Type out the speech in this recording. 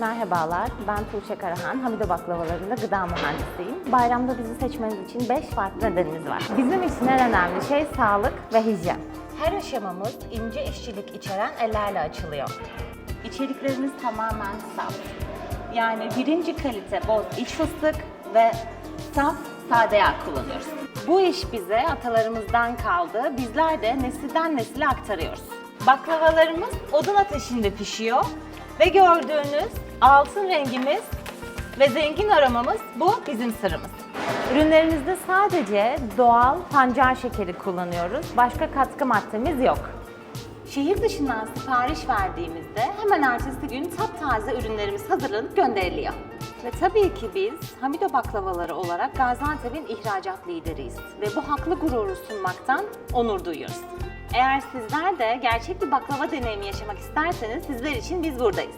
Merhabalar, ben Tuğçe Karahan. Hamido baklavalarında gıda mühendisiyim. Bayramda bizi seçmeniz için 5 farklı nedenimiz var. Bizim için en önemli şey sağlık ve hijyen. Her aşamamız ince işçilik içeren ellerle açılıyor. İçeriklerimiz tamamen saf. Yani birinci kalite boz iç fıstık ve saf sade yağ kullanıyoruz. Bu iş bize atalarımızdan kaldı. Bizler de nesilden nesile aktarıyoruz. Baklavalarımız odun ateşinde pişiyor ve gördüğünüz altın rengimiz ve zengin aromamız bu bizim sırrımız. Ürünlerimizde sadece doğal pancar şekeri kullanıyoruz. Başka katkı maddemiz yok. Şehir dışından sipariş verdiğimizde hemen ertesi gün taptaze ürünlerimiz hazırlanıp gönderiliyor. Ve tabii ki biz Hamido baklavaları olarak Gaziantep'in ihracat lideriyiz ve bu haklı gururu sunmaktan onur duyuyoruz. Eğer sizler de gerçek bir baklava deneyimi yaşamak isterseniz sizler için biz buradayız.